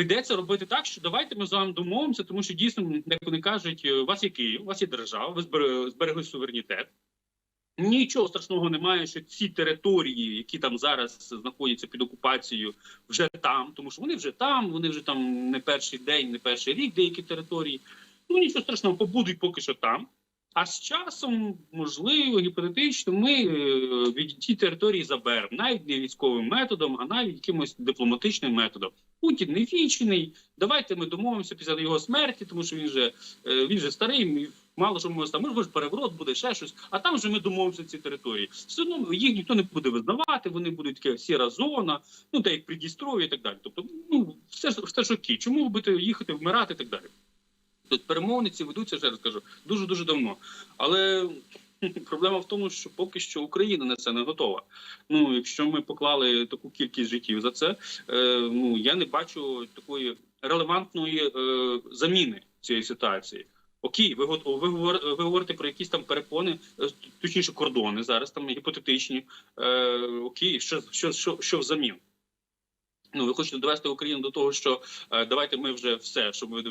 Прийдеться робити так, що давайте ми з вами домовимося, тому що дійсно, як вони кажуть, е, у вас є Київ, у вас є держава, ви збере- зберегли суверенітет. Нічого страшного немає, що ці території, які там зараз знаходяться під окупацією, вже там, тому що вони вже там, вони вже там не перший день, не перший рік, деякі території. Ну нічого страшного, побудуть поки що там. А з часом, можливо, гіпотетично, ми е, від ті території заберемо навіть не військовим методом, а навіть якимось дипломатичним методом. Путін не вічний. Давайте ми домовимося після його смерті, тому що він же е, він же старий. Мало що може там, може переворот буде ще щось. А там вже ми домовимося ці території. Все одно їх ніхто не буде визнавати. Вони будуть таке сіра зона, ну та як Придністров'я і так далі. Тобто, ну все ж все ж окей. Чому будете їхати, вмирати і так далі? Тут перемовниці ведуться, ще раз кажу, дуже дуже давно. Але проблема в тому, що поки що Україна на це не готова. Ну, якщо ми поклали таку кількість життів за це, е, ну я не бачу такої релевантної е, заміни цієї ситуації. Окей, ви ви, ви говорите про якісь там перепони, е, точніше кордони зараз там гіпотетичні. Е, окей, що, що, що, що взамін? Ну, ви хочете довести Україну до того, що е, давайте ми вже все, щоб ви,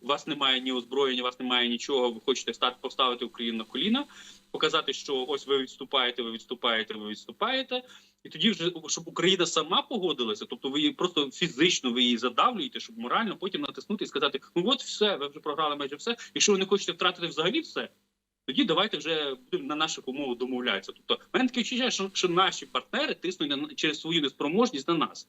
у вас немає ні озброєння, у вас немає нічого. Ви хочете стати поставити Україну на коліна, показати, що ось ви відступаєте, ви відступаєте, ви відступаєте, і тоді вже щоб Україна сама погодилася, тобто ви її просто фізично ви її задавлюєте, щоб морально потім натиснути і сказати: ну от все, ви вже програли майже все. Якщо ви не хочете втратити взагалі все. Тоді давайте вже будемо на наших умовах домовлятися. Тобто, мене таке відчуття, що, що наші партнери тиснуть на через свою неспроможність на нас.